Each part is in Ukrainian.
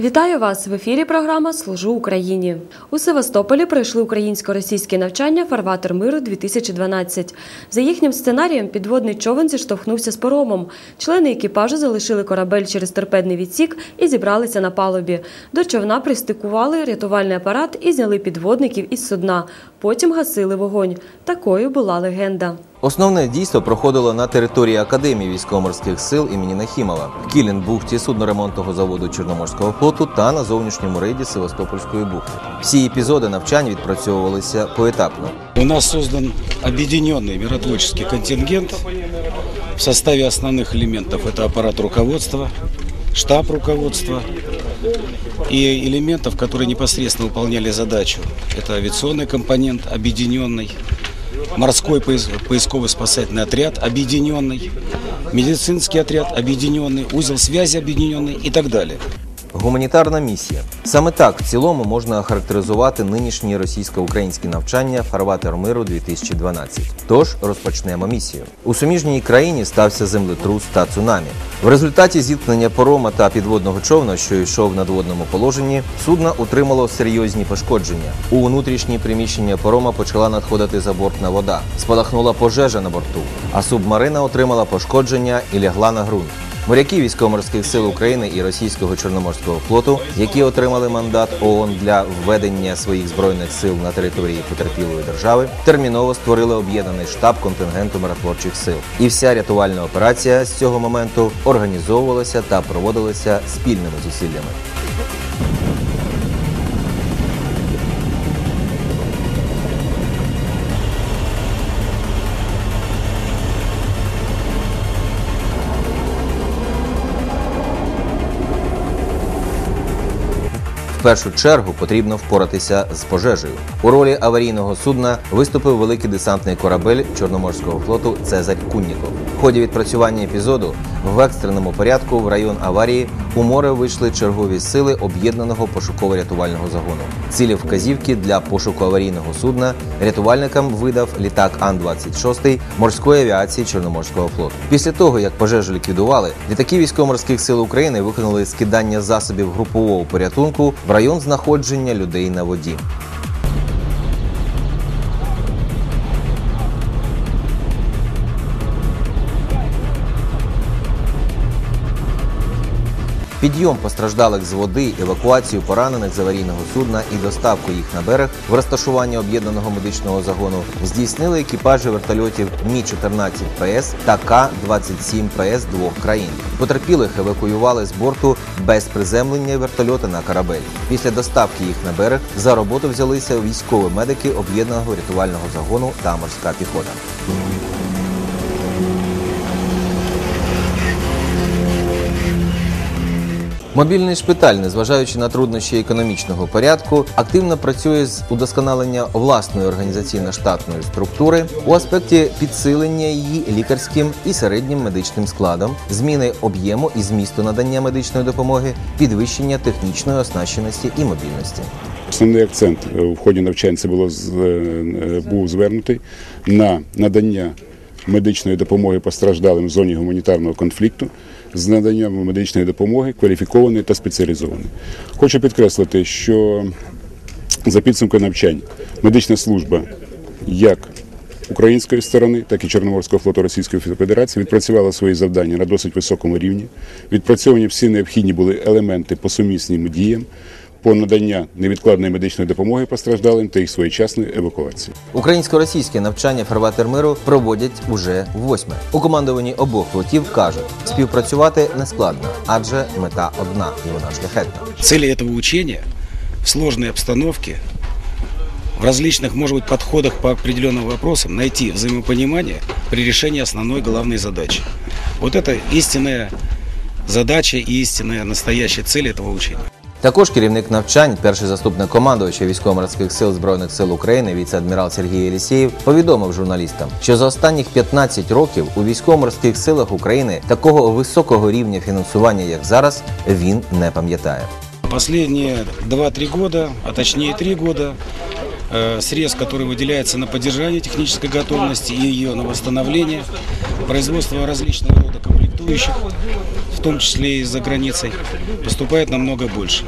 Вітаю вас в ефірі. Програма Служу Україні у Севастополі. Пройшли українсько-російські навчання Фарватер миру 2012 За їхнім сценарієм, підводний човен зіштовхнувся з поромом. Члени екіпажу залишили корабель через торпедний відсік і зібралися на палубі. До човна пристикували рятувальний апарат і зняли підводників із судна. Потім гасили вогонь. Такою була легенда. Основне дійство проходило на території Академії військово-морських сил імені Нахімова, в Кілінбухті судноремонтного заводу Чорноморського флоту та на зовнішньому рейді Севастопольської бухти. Всі епізоди навчань відпрацьовувалися поетапно. У нас создан объединенный миротворческий контингент в составе основных элементов. Это аппарат руководства, штаб руководства и элементов, которые непосредственно выполняли задачу. Это авиационный компонент объединенный, морской поис- поисково-спасательный отряд объединенный, медицинский отряд объединенный, узел связи объединенный и так далее. Гуманітарна місія саме так в цілому можна охарактеризувати нинішні російсько-українські навчання Фарватер миру 2012 Тож розпочнемо місію. У суміжній країні стався землетрус та цунамі. В результаті зіткнення порома та підводного човна, що йшов в надводному положенні, судно отримало серйозні пошкодження. У внутрішні приміщення порома почала надходити забортна вода. Спалахнула пожежа на борту, а субмарина отримала пошкодження і лягла на ґрунт. Моряки військово-морських сил України і російського чорноморського флоту, які отримали мандат ООН для введення своїх збройних сил на території потерпілої держави, терміново створили об'єднаний штаб контингенту миротворчих сил. І вся рятувальна операція з цього моменту організовувалася та проводилася спільними зусиллями. В першу чергу потрібно впоратися з пожежею. У ролі аварійного судна виступив великий десантний корабель Чорноморського флоту Цезарь Кунніков. В ході відпрацювання епізоду в екстреному порядку в район аварії у море вийшли чергові сили об'єднаного пошуково-рятувального загону. Цілі вказівки для пошуку аварійного судна рятувальникам видав літак Ан-26 морської авіації Чорноморського флоту. Після того, як пожежу ліквідували, літаки військово-морських сил України виконали скидання засобів групового порятунку в район знаходження людей на воді. Підйом постраждалих з води, евакуацію поранених з аварійного судна і доставку їх на берег в розташування об'єднаного медичного загону здійснили екіпажі вертольотів Мі 14 ПС та К-27 ПС двох країн. Потерпілих евакуювали з борту без приземлення вертольота на корабель. Після доставки їх на берег за роботу взялися військові медики об'єднаного рятувального загону та морська піхота. Мобільний шпиталь, незважаючи на труднощі економічного порядку, активно працює з удосконалення власної організаційно-штатної структури у аспекті підсилення її лікарським і середнім медичним складом, зміни об'єму і змісту надання медичної допомоги, підвищення технічної оснащеності і мобільності. Основний акцент е, в ході навчань це було з- е, був звернутий на надання медичної допомоги постраждалим в зоні гуманітарного конфлікту з наданням медичної допомоги кваліфікованої та спеціалізованої. Хочу підкреслити, що за підсумками навчань медична служба як української сторони, так і Чорноморського флоту Російської Федерації відпрацювала свої завдання на досить високому рівні. Відпрацьовані всі необхідні були елементи по сумісним діям по надання невідкладної медичної допомоги постраждалим та їх своєчасної евакуації. Українсько-російське навчання фарватер миру проводять уже восьме. У командуванні обох флотів кажуть, співпрацювати не складно, адже мета одна і вона шляхетна. Цели этого учения в сложной обстановке, в различных, может быть, подходах по определенным вопросам найти взаимопонимание при решении основной главной задачи. Вот это истинная задача и истинная настоящая цель этого учения. Також керівник навчань, перший заступник командувача військово-морських сил збройних сил України, віце-адмірал Сергій Єлісєєв, повідомив журналістам, що за останніх 15 років у військово-морських силах України такого високого рівня фінансування, як зараз, він не пам'ятає. Последние 2-3 года, а точнее 3 года, э, средств, который выделяется на поддержание технической готовности и ее на восстановление, производство различного рода комплектующих, в том числе и за границей, поступает намного больше.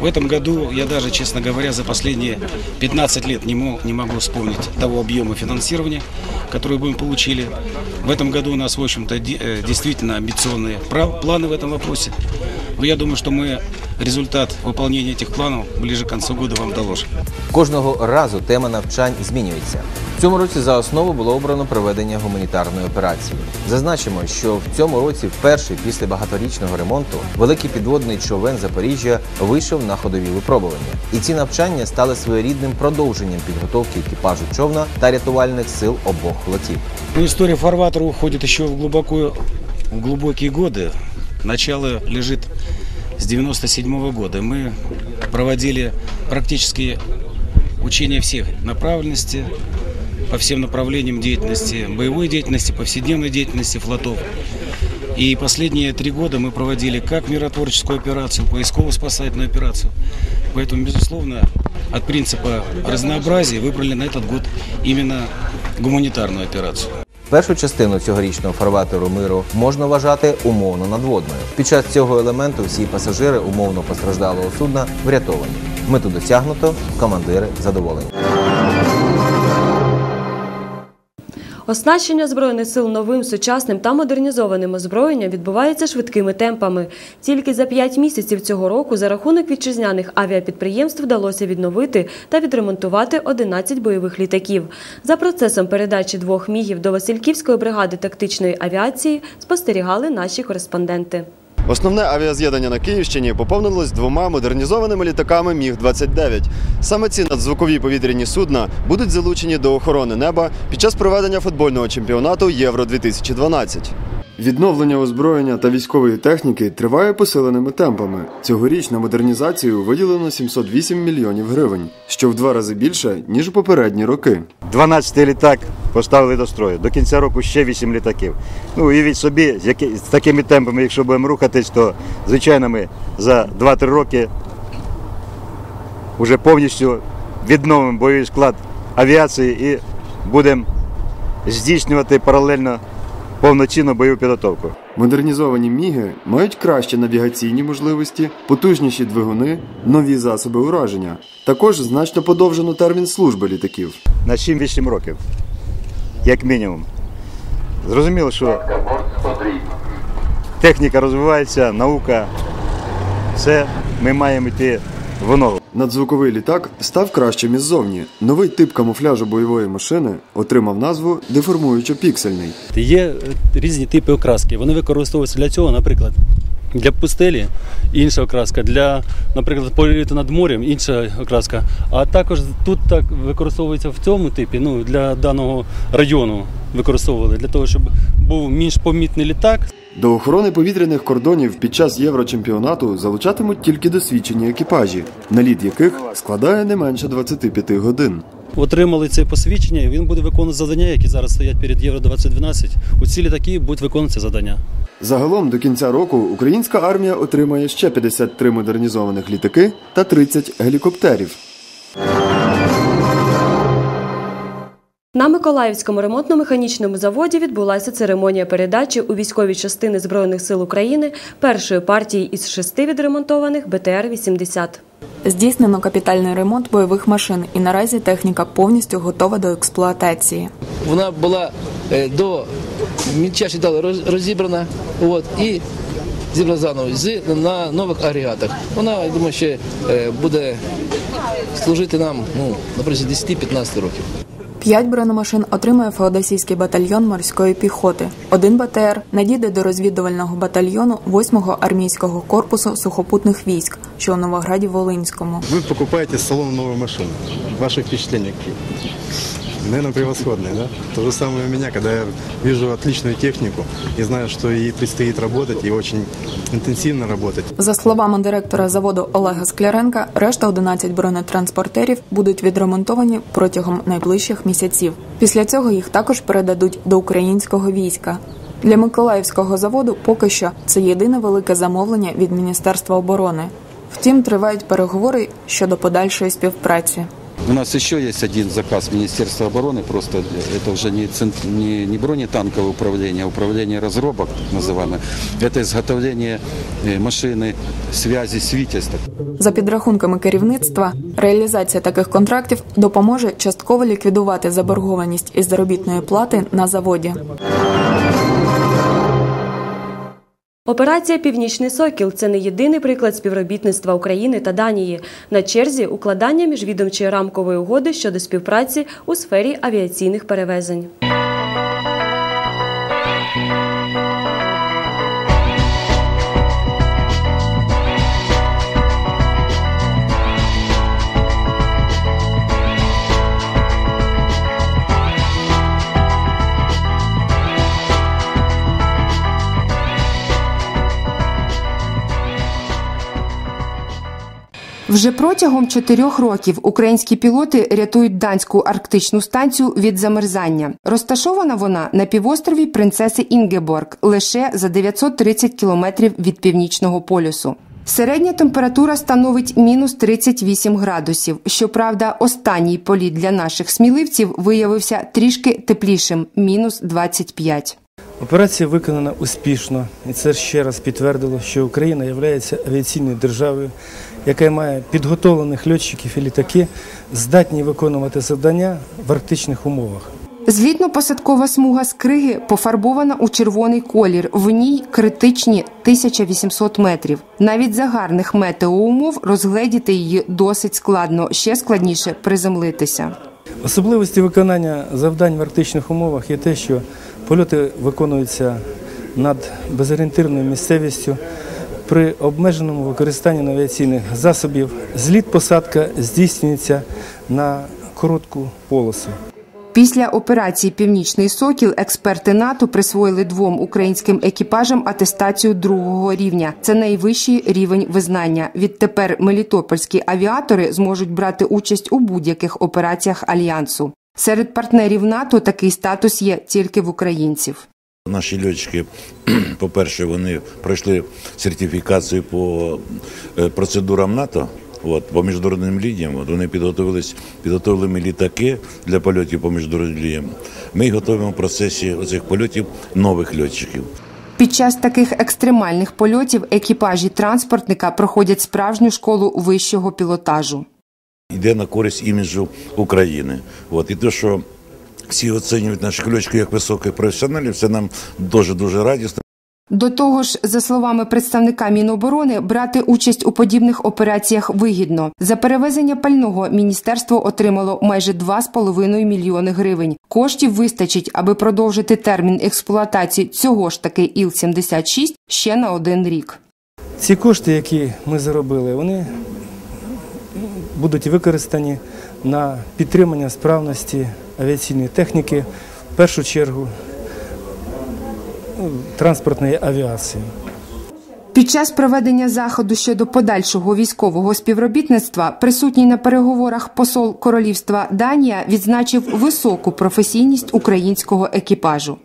В этом году я даже, честно говоря, за последние 15 лет не, мог, не могу вспомнить того объема финансирования, который мы получили. В этом году у нас, в общем-то, э, действительно амбициозные планы в этом вопросе. Но я думаю, что мы результат выполнения этих планов ближе к концу года вам доложим. Кожного разу тема навчань змінюється. Цьому році за основу було обрано проведення гуманітарної операції. Зазначимо, що в цьому році, вперше після багаторічного ремонту, великий підводний човен Запоріжжя вийшов на ходові випробування. І ці навчання стали своєрідним продовженням підготовки екіпажу човна та рятувальних сил обох флотів. Ну, история фарватера уходит еще в, глубоко, в глубокие годы. Начало лежит с 97 года. Мы проводили практически учения всех направленностей, по всем направлениям деятельности, боевой деятельности, повседневной деятельности флотов. И последние три года мы проводили как миротворческую операцию, поисково-спасательную операцию. Поэтому, безусловно, от принципа разнообразия выбрали на этот год именно гуманитарную операцию. Першу частину цьогорічного фарватеру миру можна вважати умовно надводною. Під час цього елементу всі пасажири умовно постраждалого судна врятовані. Мету досягнуто, командири задоволені. Оснащення збройних сил новим сучасним та модернізованим озброєнням відбувається швидкими темпами. Тільки за п'ять місяців цього року за рахунок вітчизняних авіапідприємств вдалося відновити та відремонтувати 11 бойових літаків. За процесом передачі двох мігів до Васильківської бригади тактичної авіації спостерігали наші кореспонденти. Основне авіаз'єднання на Київщині поповнилось двома модернізованими літаками Міг-29. Саме ці надзвукові повітряні судна будуть залучені до охорони неба під час проведення футбольного чемпіонату Євро 2012 Відновлення озброєння та військової техніки триває посиленими темпами. Цьогоріч на модернізацію виділено 708 мільйонів гривень, що в два рази більше ніж у попередні роки. 12-й літак поставили до строю. До кінця року ще 8 літаків. Ну, уявіть собі, з, які, з такими темпами, якщо будемо рухатись, то звичайно ми за 2-3 роки вже повністю відновимо бойовий склад авіації і будемо здійснювати паралельно повноцінну бойову підготовку. Модернізовані міги мають кращі навігаційні можливості, потужніші двигуни, нові засоби ураження. Також значно подовжено термін служби літаків. На 7-8 років, як мінімум. Зрозуміло, що техніка розвивається, наука, все ми маємо йти в ногу. Надзвуковий літак став кращим іззовні. Новий тип камуфляжу бойової машини отримав назву деформуючо-піксельний. Є е, різні типи окраски. Вони використовуються для цього, наприклад, для пустелі інша окраска, для, наприклад, політу над морем інша окраска. А також тут так використовується в цьому типі, ну для даного району використовували для того, щоб був менш помітний літак. До охорони повітряних кордонів під час єврочемпіонату залучатимуть тільки досвідчені екіпажі, наліт яких складає не менше 25 годин. Отримали це посвідчення, і він буде виконувати завдання, які зараз стоять перед Євро 2012. У ці літаки будуть виконувати це завдання. Загалом до кінця року українська армія отримає ще 53 модернізованих літаки та 30 гелікоптерів. На Миколаївському ремонтно-механічному заводі відбулася церемонія передачі у військові частини Збройних сил України першої партії із шести відремонтованих БТР-80. Здійснено капітальний ремонт бойових машин, і наразі техніка повністю готова до експлуатації. Вона була е, до мільчаші дали роз- розібрана от, і зібрана заново з, на нових агрегатах. Вона, я думаю, ще е, буде служити нам ну, на протязі 10-15 років. П'ять бронемашин отримає Феодосійський батальйон морської піхоти. Один БТР надійде до розвідувального батальйону 8-го армійського корпусу сухопутних військ, що у Новограді Волинському. Ви покупаєте салон нову машину. Ваши впечатления какие? Наверное, превосходные, да? То же самое у меня, когда я вижу отличную технику и знаю, что ей предстоит работать и очень интенсивно работать. За словами директора заводу Олега Скляренка, решта 11 бронетранспортерів будуть відремонтовані протягом найближчих місяців. Після цього їх також передадуть до українського війська. Для Миколаївського заводу поки що це єдине велике замовлення від Міністерства оборони. Втім, тривають переговори щодо подальшої співпраці. У нас еще есть один заказ Министерства обороны, просто это уже не, цен- не, не бронетанковое управление, а управление разработок, так называемое. Это изготовление э, машины связи «Свитязь». За підрахунками керівництва, реалізація таких контрактів допоможе частково ліквідувати заборгованість із заробітної плати на заводі. Операція Північний Сокіл це не єдиний приклад співробітництва України та Данії. На черзі укладання міжвідомчої рамкової угоди щодо співпраці у сфері авіаційних перевезень. Вже протягом чотирьох років українські пілоти рятують данську арктичну станцію від замерзання. Розташована вона на півострові принцеси Інгеборг лише за 930 кілометрів від північного полюсу. Середня температура становить мінус 38 градусів. Щоправда, останній політ для наших сміливців виявився трішки теплішим мінус 25. Операція виконана успішно, і це ще раз підтвердило, що Україна є авіаційною державою, яка має підготовлених льотчиків і літаки, здатні виконувати завдання в арктичних умовах. Злітно-посадкова смуга з криги пофарбована у червоний колір. В ній критичні 1800 метрів. Навіть за гарних метеоумов розгледіти її досить складно, ще складніше приземлитися. Особливості виконання завдань в арктичних умовах є те, що польоти виконуються над безорієнтирною місцевістю при обмеженому використанні авіаційних засобів. Зліт-посадка здійснюється на коротку полосу. Після операції Північний Сокіл експерти НАТО присвоїли двом українським екіпажам атестацію другого рівня. Це найвищий рівень визнання. Відтепер мелітопольські авіатори зможуть брати участь у будь-яких операціях альянсу. Серед партнерів НАТО такий статус є тільки в українців. Наші льотчики, по-перше, вони пройшли сертифікацію по е, процедурам НАТО. От, по міжнародним лініям от, вони підготовились, підготовили літаки для польотів по міжнародним лініям. Ми готуємо в процесі цих польотів нових льотчиків. Під час таких екстремальних польотів екіпажі транспортника проходять справжню школу вищого пілотажу. Йде на користь іміджу України. От, і те, що всі оцінюють наших льотчиків як високих професіоналів, це нам дуже дуже радісно. До того ж, за словами представника Міноборони, брати участь у подібних операціях вигідно. За перевезення пального міністерство отримало майже 2,5 мільйони гривень. Коштів вистачить, аби продовжити термін експлуатації цього ж таки Іл-76 ще на один рік. Ці кошти, які ми заробили, вони будуть використані на підтримання справності авіаційної техніки, в першу чергу транспортної авіації. Під час проведення заходу щодо подальшого військового співробітництва присутній на переговорах посол королівства Данія відзначив високу професійність українського екіпажу.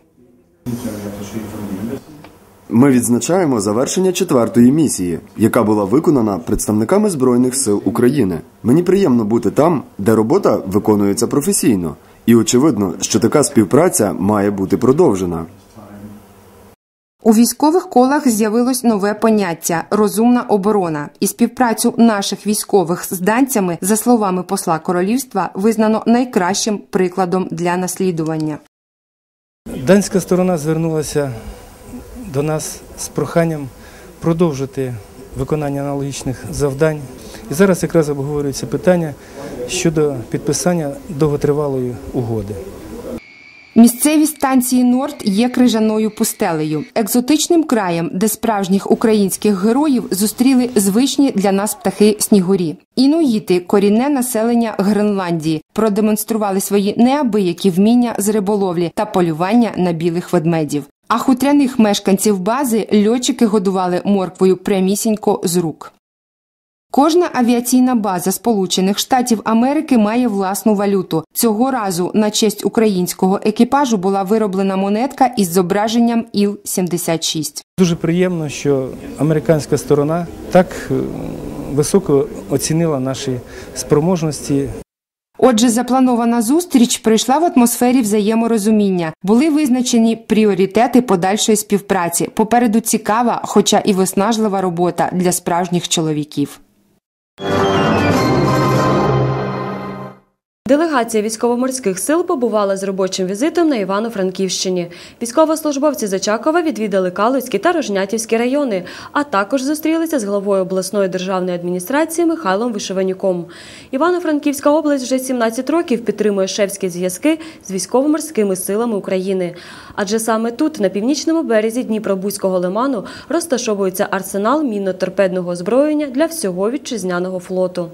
Ми відзначаємо завершення четвертої місії, яка була виконана представниками Збройних сил України. Мені приємно бути там, де робота виконується професійно, і очевидно, що така співпраця має бути продовжена. У військових колах з'явилось нове поняття розумна оборона, і співпрацю наших військових з данцями, за словами посла королівства, визнано найкращим прикладом для наслідування. Данська сторона звернулася до нас з проханням продовжити виконання аналогічних завдань. І зараз якраз обговорюється питання щодо підписання довготривалої угоди. Місцевість станції Норд є крижаною пустелею, екзотичним краєм, де справжніх українських героїв зустріли звичні для нас птахи снігурі. Інуїти, корінне населення Гренландії, продемонстрували свої неабиякі вміння з риболовлі та полювання на білих ведмедів. А хутряних мешканців бази льотчики годували морквою прямісінько з рук. Кожна авіаційна база Сполучених Штатів Америки має власну валюту. Цього разу на честь українського екіпажу була вироблена монетка із зображенням Іл-76. Дуже приємно, що американська сторона так е, високо оцінила наші спроможності. Отже, запланована зустріч пройшла в атмосфері взаєморозуміння. Були визначені пріоритети подальшої співпраці. Попереду цікава, хоча і виснажлива робота для справжніх чоловіків. Делегація військово-морських сил побувала з робочим візитом на Івано-Франківщині. Військовослужбовці Зачакова відвідали Калуцькі та Рожнятівські райони, а також зустрілися з главою обласної державної адміністрації Михайлом Вишиванюком. Івано-Франківська область вже 17 років підтримує шефські зв'язки з військово-морськими силами України. Адже саме тут, на північному березі Дніпробузького лиману, розташовується арсенал мінно-торпедного озброєння для всього вітчизняного флоту.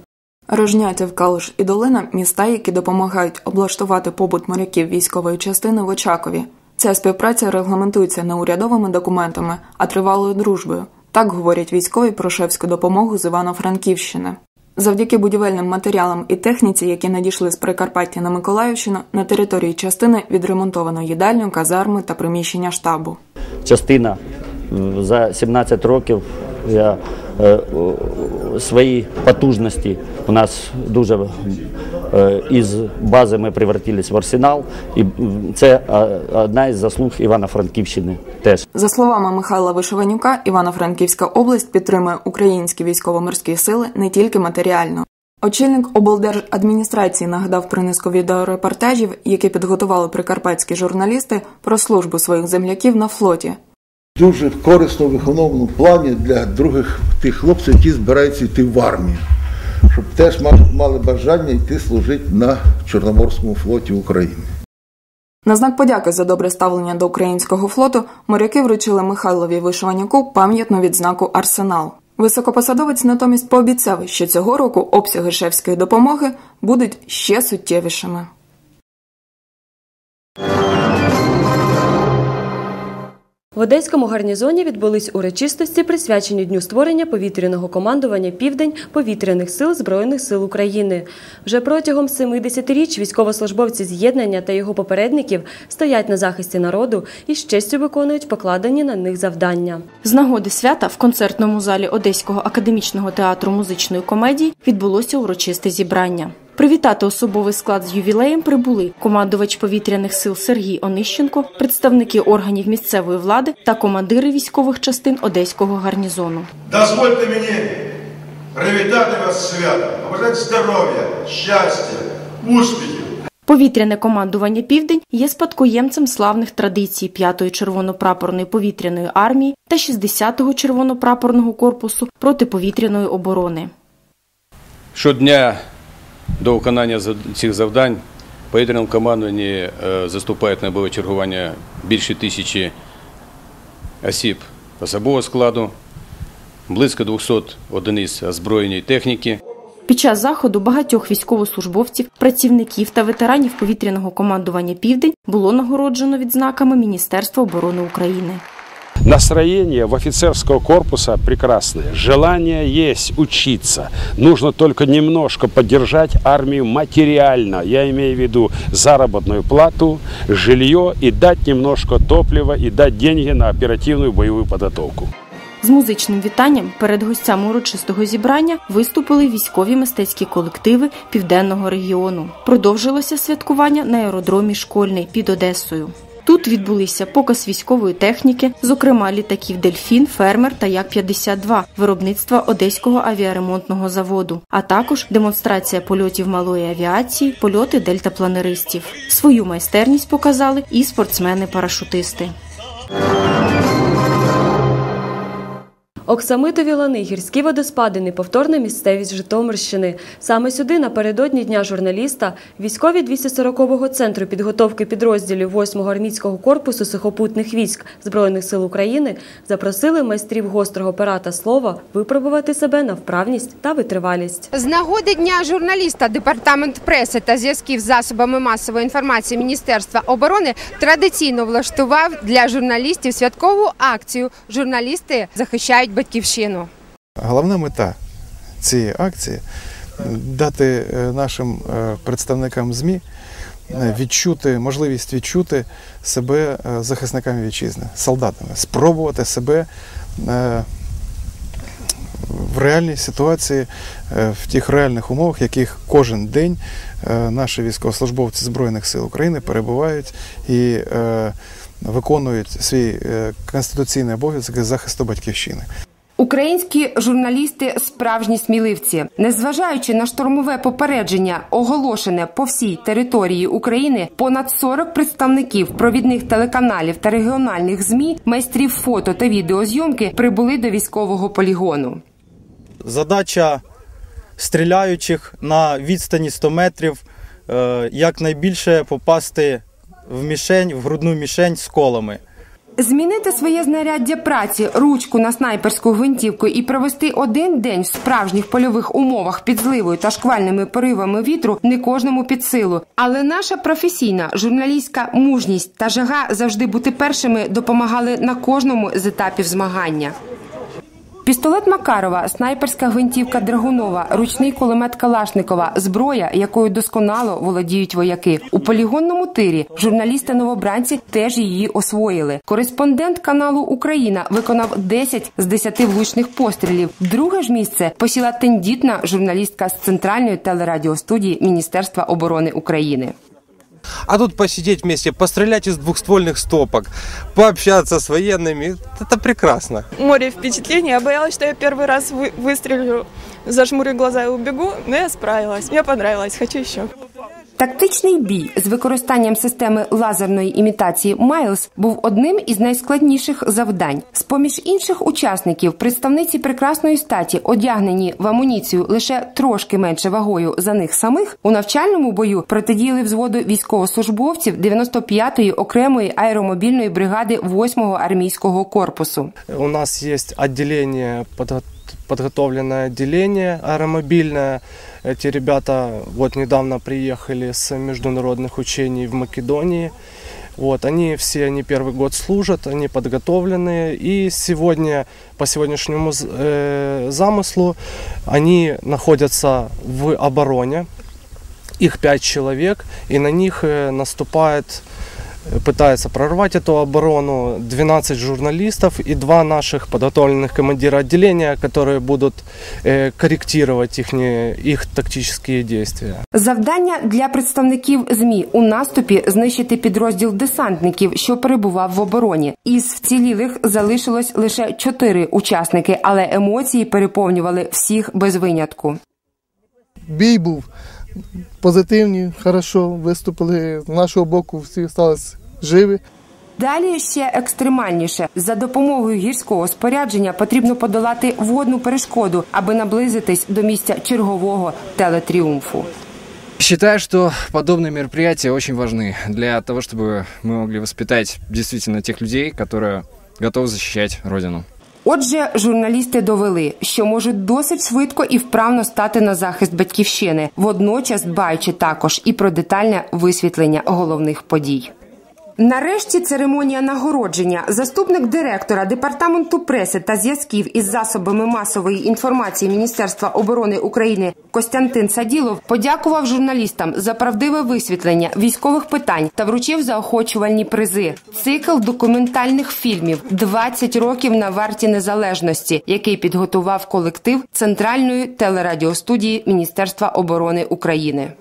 Рожнятів, Калуш і Долина міста, які допомагають облаштувати побут моряків військової частини в Очакові. Ця співпраця регламентується не урядовими документами, а тривалою дружбою. Так говорять військові про шефську допомогу з Івано-Франківщини. Завдяки будівельним матеріалам і техніці, які надійшли з Прикарпаття на Миколаївщину, на території частини відремонтовано їдальню, казарми та приміщення штабу. Частина за 17 років свої потужності у нас дуже е, із бази ми превратились в арсенал, і це е, одна із заслуг Івано-Франківщини теж. За словами Михайла Вишиванюка, Івано-Франківська область підтримує українські військово-морські сили не тільки матеріально. Очільник облдержадміністрації нагадав про низку відеорепортажів, які підготували прикарпатські журналісти про службу своїх земляків на флоті. Дуже корисно в виховному плані для других тих хлопців, які збираються йти в армію, щоб теж мали- бажання йти служити на Чорноморському флоті України. На знак подяки за добре ставлення до українського флоту моряки вручили Михайлові Вишиванюку пам'ятну відзнаку Арсенал. Високопосадовець натомість пообіцяв, що цього року обсяги шефської допомоги будуть ще суттєвішими. В Одеському гарнізоні відбулись урочистості, присвячені дню створення повітряного командування Південь повітряних сил Збройних сил України. Вже протягом 70-річ військовослужбовці з'єднання та його попередників стоять на захисті народу і з честю виконують покладені на них завдання. З нагоди свята в концертному залі Одеського академічного театру музичної комедії відбулося урочисте зібрання. Привітати особовий склад з ювілеєм прибули командувач повітряних сил Сергій Онищенко, представники органів місцевої влади та командири військових частин Одеського гарнізону. Дозвольте мені привітати вас з святом, побажати здоров'я, щастя, успіхів. Повітряне командування Південь є спадкоємцем славних традицій 5-ї червоно-прапорної повітряної армії та 60-го червоно-прапорного корпусу протиповітряної оборони. Щодня до виконання цих завдань повітряному командуванні е, заступають на бойове чергування більше тисячі осіб особового складу, близько 200 одиниць озброєння і техніки. Під час заходу багатьох військовослужбовців, працівників та ветеранів повітряного командування Південь було нагороджено відзнаками Міністерства оборони України. Настроение в офицерского корпуса прекрасное. Желание есть учиться. Нужно только немножко поддержать армию материально. Я имею в виду заработную плату, жилье и дать немножко топлива и дать деньги на оперативную боевую подготовку. З музичним вітанням перед гостями урочистого зібрання виступили військові мистецькі колективи південного регіону. Продовжилося святкування на аеродромі Школьний під Одесою. Тут відбулися показ військової техніки, зокрема літаків Дельфін, Фермер та Як-52 виробництва Одеського авіаремонтного заводу, а також демонстрація польотів малої авіації, польоти дельтапланеристів. Свою майстерність показали і спортсмени-парашутисти. Оксамитові лани, гірські водоспади, неповторна місцевість Житомирщини. Саме сюди, напередодні Дня журналіста, військові 240-го центру підготовки підрозділів 8-го армійського корпусу сухопутних військ Збройних сил України запросили майстрів гострого пера та слова випробувати себе на вправність та витривалість. З нагоди дня журналіста департамент преси та зв'язків з засобами масової інформації Міністерства оборони традиційно влаштував для журналістів святкову акцію. Журналісти захищають батьківщину. Головна мета цієї акції дати е, нашим е, представникам ЗМІ е, відчути, можливість відчути себе захисниками вітчизни, солдатами, спробувати себе в реальній ситуації, в тих реальних умовах, яких кожен день наші військовослужбовці Збройних сил України перебувають і виконують свій конституційний обов'язок захисту батьківщини. Українські журналісти справжні сміливці, незважаючи на штурмове попередження, оголошене по всій території України, понад 40 представників провідних телеканалів та регіональних змі, майстрів фото та відеозйомки прибули до військового полігону. Задача стріляючих на відстані 100 метрів е, якнайбільше попасти в мішень, в грудну мішень з колами. Змінити своє знаряддя праці, ручку на снайперську гвинтівку і провести один день в справжніх польових умовах під зливою та шквальними поривами вітру не кожному під силу. Але наша професійна журналістська мужність та жага завжди бути першими допомагали на кожному з етапів змагання. Пістолет Макарова, снайперська гвинтівка Драгунова, ручний кулемет Калашникова, зброя, якою досконало володіють вояки. У полігонному тирі журналісти новобранці теж її освоїли. Кореспондент каналу Україна виконав 10 з 10 влучних пострілів. Друге ж місце посіла тендітна журналістка з центральної телерадіостудії Міністерства оборони України. А тут посидеть вместе, пострелять из двухствольных стопок, пообщаться с военными, это прекрасно. Море впечатлений. Я боялась, что я первый раз вы выстрелю, зажмурю глаза и убегу, но я справилась. Мне понравилось, хочу еще. Тактичний бій з використанням системи лазерної імітації Майлз був одним із найскладніших завдань. З поміж інших учасників представниці прекрасної статі, одягнені в амуніцію лише трошки менше вагою за них самих, у навчальному бою протидіяли взводу військовослужбовців 95-ї окремої аеромобільної бригади 8-го армійського корпусу. У нас є відділення подготовленное отделение аэромобильное. Эти ребята вот недавно приехали с международных учений в Македонии. Вот, они все, они первый год служат, они подготовленные. И сегодня, по сегодняшнему э, замыслу, они находятся в обороне. Их пять человек, и на них э, наступает пытается прорвать эту оборону 12 журналистов и два наших подготовленных командира отделения, которые будут э, корректировать их, их тактические действия. Завдання для представників ЗМІ у наступі знищити підрозділ десантників, що перебував в обороні. Із вцілілих залишилось лише чотири учасники, але емоції переповнювали всіх без винятку. Бій був позитивні, хорошо виступили з нашого боку. Всі сталися живі. Далі ще екстремальніше за допомогою гірського спорядження потрібно подолати водну перешкоду, аби наблизитись до місця чергового телетріумфу. Считаю, что подобные мероприятия очень важны для того, чтобы мы могли воспитать действительно тех людей, которые готовы защищать Родину. Отже, журналісти довели, що можуть досить швидко і вправно стати на захист батьківщини, водночас дбаючи також і про детальне висвітлення головних подій. Нарешті церемонія нагородження. Заступник директора департаменту преси та зв'язків із засобами масової інформації Міністерства оборони України Костянтин Саділов подякував журналістам за правдиве висвітлення військових питань та вручив заохочувальні призи. Цикл документальних фільмів «20 років на варті незалежності, який підготував колектив Центральної телерадіостудії Міністерства оборони України.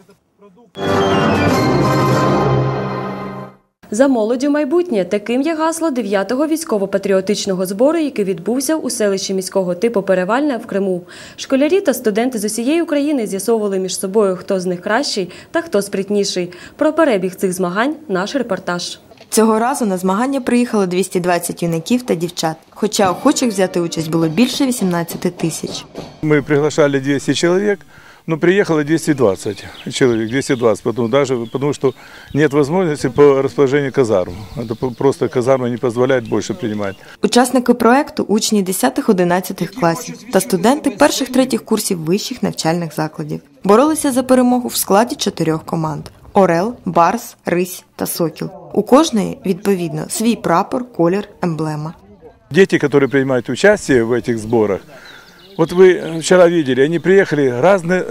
За молоддю майбутнє таким є гасло 9-го військово-патріотичного збору, який відбувся у селищі міського типу Перевальне в Криму. Школярі та студенти з усієї України з'ясовували між собою, хто з них кращий та хто спритніший. Про перебіг цих змагань наш репортаж. Цього разу на змагання приїхало 220 юнаків та дівчат. Хоча охочих взяти участь було більше 18 тисяч. Ми приглашали 200 чоловік. Ну, приехало 220 человек, 220, потому, даже, потому что нет возможности по расположению казарм. Это просто казарма не позволяет больше принимать. Учасники проекту учні 10-11 класів та студенти перших-третіх курсів вищих навчальних закладів. Боролися за перемогу в складі чотирьох команд: Орел, Барс, Рись та Сокіл. У кожної, відповідно, свій прапор, колір, емблема. Дети, которые принимают участие в этих сборах, Вот вы вчера видели, они приехали разные,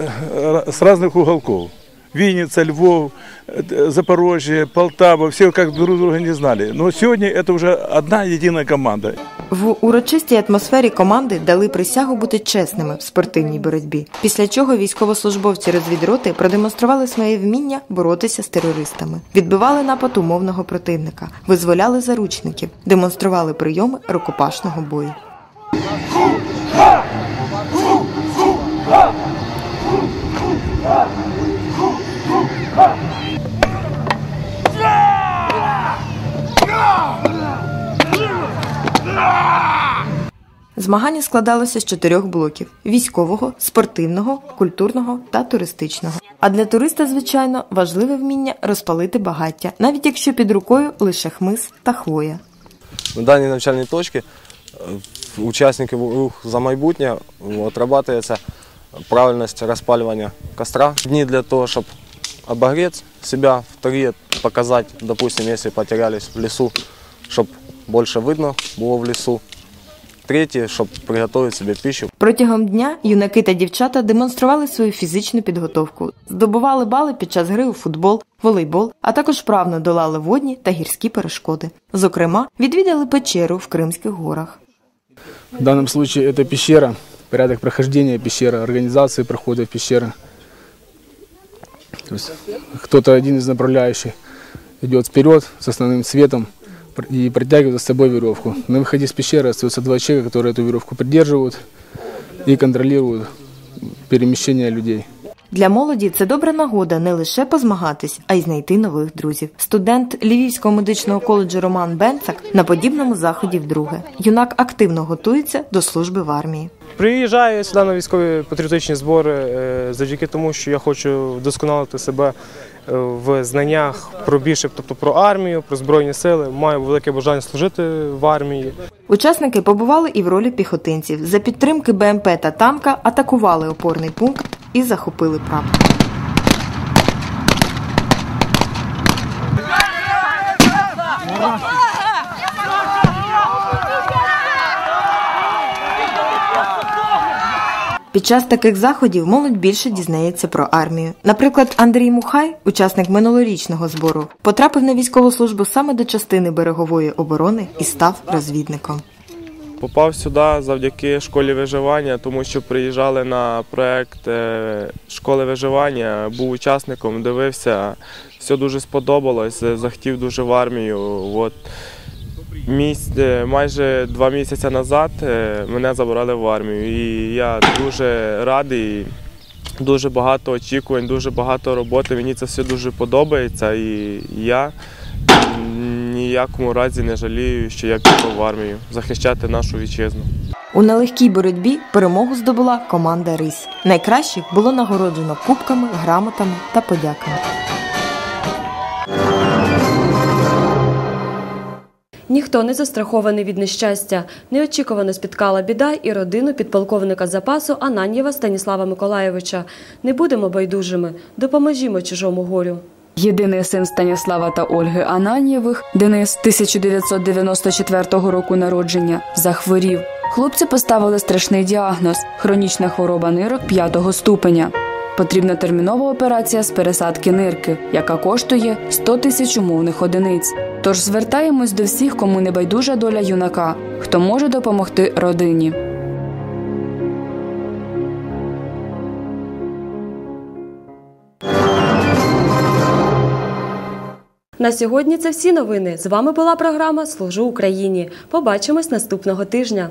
с разных уголков. Винница, Львов, э, Запорожье, Полтава, все как друг друга не знали. Но сегодня это уже одна единая команда. В урочистій атмосфері команди дали присягу бути чесними в спортивній боротьбі. Після чого військовослужбовці розвідроти продемонстрували своє вміння боротися з терористами, відбивали напад умовного противника, визволяли заручників, демонстрували прийоми рукопашного бою. Змагання складалося з чотирьох блоків: військового, спортивного, культурного та туристичного. А для туриста, звичайно, важливе вміння розпалити багаття, навіть якщо під рукою лише хмиз та хвоя. На даній навчальній точці е, учасників рух за майбутнє отрабатується правильність розпалювання костра. Дні для того, щоб обогрети себе, вторі показати, допустим, якщо потерялись в лісу, щоб більше видно було в лісу Третє, щоб приготувати собі пищу. Протягом дня юнаки та дівчата демонстрували свою фізичну підготовку, здобували бали під час гри у футбол, волейбол, а також вправно долали водні та гірські перешкоди. Зокрема, відвідали печеру в Кримських горах. В данном случае это пещера, порядок прохождения пещеры, организации прохода в пещеры. То есть кто-то один из направляющих идет вперед с основным светом и протягивает за собой веревку. На выходе из пещеры остаются два человека, которые эту веревку придерживают и контролируют перемещение людей. Для молоді це добра нагода не лише позмагатись, а й знайти нових друзів. Студент Львівського медичного коледжу Роман Бенцак на подібному заході вдруге. Юнак активно готується до служби в армії. Приїжджаю сюди на військові патріотичні збори е, завдяки тому, що я хочу вдосконалити себе е, в знаннях про більше, тобто про армію, про збройні сили. Маю велике бажання служити в армії. Учасники побували і в ролі піхотинців. За підтримки БМП та танка атакували опорний пункт і захопили прапор. Під час таких заходів молодь більше дізнається про армію. Наприклад, Андрій Мухай, учасник минулорічного збору, потрапив на військову службу саме до частини берегової оборони і став розвідником. Попав сюди завдяки школі виживання, тому що приїжджали на проект е, школи виживання, був учасником, дивився, все дуже сподобалось, захотів дуже в армію. От місяць, е, майже два місяці назад мене забрали в армію. І я дуже радий, дуже багато очікувань, дуже багато роботи. Мені це все дуже подобається. І я ніякому разі не жалію, що я пішов в армію захищати нашу вітчизну. У нелегкій боротьбі перемогу здобула команда Рись. Найкращих було нагороджено кубками, грамотами та подяками. Ніхто не застрахований від нещастя. Неочікувано спіткала біда і родину підполковника запасу Ананєва Станіслава Миколаєвича. Не будемо байдужими, допоможімо чужому горю. Єдиний син Станіслава та Ольги Ананєвих, Денис 1994 року народження, захворів. Хлопці поставили страшний діагноз хронічна хвороба нирок п'ятого ступеня. Потрібна термінова операція з пересадки нирки, яка коштує 100 тисяч умовних одиниць. Тож звертаємось до всіх, кому не байдужа доля юнака, хто може допомогти родині. На сьогодні це всі новини. З вами була програма Служу Україні. Побачимось наступного тижня.